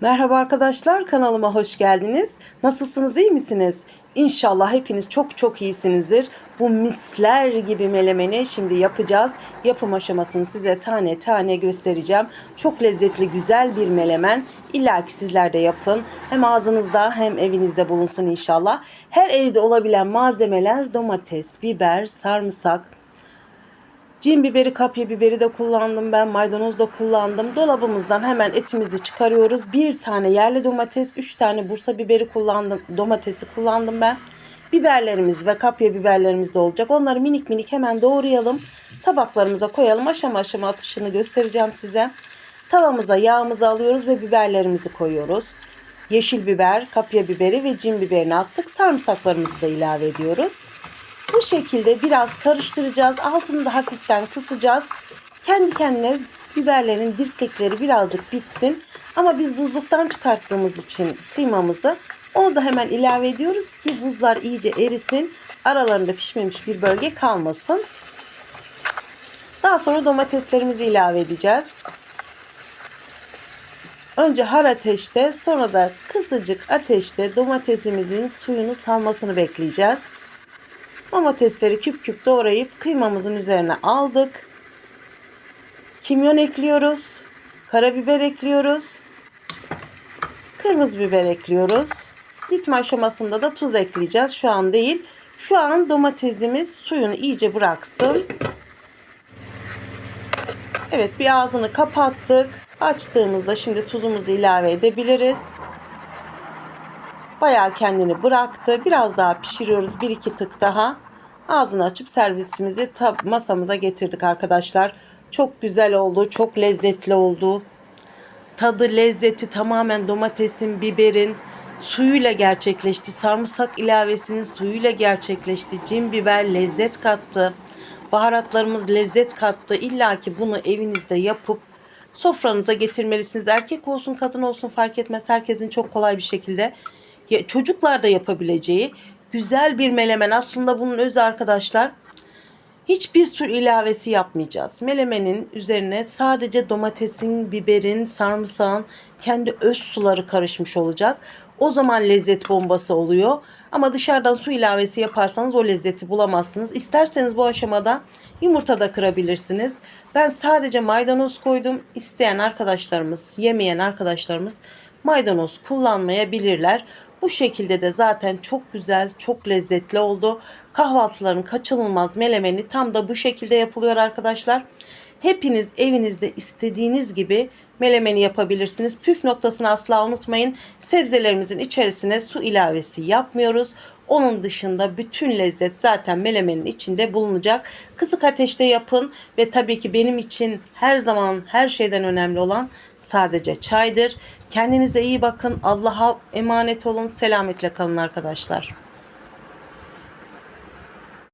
Merhaba arkadaşlar kanalıma hoş geldiniz. Nasılsınız iyi misiniz? İnşallah hepiniz çok çok iyisinizdir. Bu misler gibi melemeni şimdi yapacağız. Yapım aşamasını size tane tane göstereceğim. Çok lezzetli güzel bir melemen. İlla ki sizler de yapın. Hem ağzınızda hem evinizde bulunsun inşallah. Her evde olabilen malzemeler domates, biber, sarımsak, Cin biberi, kapya biberi de kullandım ben. Maydanoz da kullandım. Dolabımızdan hemen etimizi çıkarıyoruz. Bir tane yerli domates, üç tane Bursa biberi kullandım. Domatesi kullandım ben. Biberlerimiz ve kapya biberlerimiz de olacak. Onları minik minik hemen doğrayalım. Tabaklarımıza koyalım. Aşama aşama atışını göstereceğim size. Tavamıza yağımızı alıyoruz ve biberlerimizi koyuyoruz. Yeşil biber, kapya biberi ve cin biberini attık. Sarımsaklarımızı da ilave ediyoruz. Bu şekilde biraz karıştıracağız. Altını da hafiften kısacağız. Kendi kendine biberlerin dirkekleri birazcık bitsin. Ama biz buzluktan çıkarttığımız için kıymamızı onu da hemen ilave ediyoruz ki buzlar iyice erisin. Aralarında pişmemiş bir bölge kalmasın. Daha sonra domateslerimizi ilave edeceğiz. Önce har ateşte sonra da kısacık ateşte domatesimizin suyunu salmasını bekleyeceğiz. Domatesleri küp küp doğrayıp kıymamızın üzerine aldık. Kimyon ekliyoruz. Karabiber ekliyoruz. Kırmızı biber ekliyoruz. Bitme aşamasında da tuz ekleyeceğiz. Şu an değil. Şu an domatesimiz suyunu iyice bıraksın. Evet bir ağzını kapattık. Açtığımızda şimdi tuzumuzu ilave edebiliriz. Bayağı kendini bıraktı. Biraz daha pişiriyoruz. Bir iki tık daha. Ağzını açıp servisimizi masamıza getirdik arkadaşlar. Çok güzel oldu. Çok lezzetli oldu. Tadı, lezzeti tamamen domatesin, biberin suyuyla gerçekleşti. Sarımsak ilavesinin suyuyla gerçekleşti. Cin biber lezzet kattı. Baharatlarımız lezzet kattı. İlla ki bunu evinizde yapıp sofranıza getirmelisiniz. Erkek olsun, kadın olsun fark etmez. Herkesin çok kolay bir şekilde ya, çocuklar da yapabileceği güzel bir melemen. Aslında bunun özü arkadaşlar hiçbir su ilavesi yapmayacağız. Melemenin üzerine sadece domatesin, biberin, sarımsağın kendi öz suları karışmış olacak. O zaman lezzet bombası oluyor. Ama dışarıdan su ilavesi yaparsanız o lezzeti bulamazsınız. İsterseniz bu aşamada yumurta da kırabilirsiniz. Ben sadece maydanoz koydum. İsteyen arkadaşlarımız, yemeyen arkadaşlarımız maydanoz kullanmayabilirler. Bu şekilde de zaten çok güzel, çok lezzetli oldu. Kahvaltıların kaçınılmaz melemeni tam da bu şekilde yapılıyor arkadaşlar. Hepiniz evinizde istediğiniz gibi melemeni yapabilirsiniz. Püf noktasını asla unutmayın. Sebzelerimizin içerisine su ilavesi yapmıyoruz. Onun dışında bütün lezzet zaten melemenin içinde bulunacak. Kısık ateşte yapın ve tabii ki benim için her zaman her şeyden önemli olan sadece çaydır. Kendinize iyi bakın. Allah'a emanet olun. Selametle kalın arkadaşlar.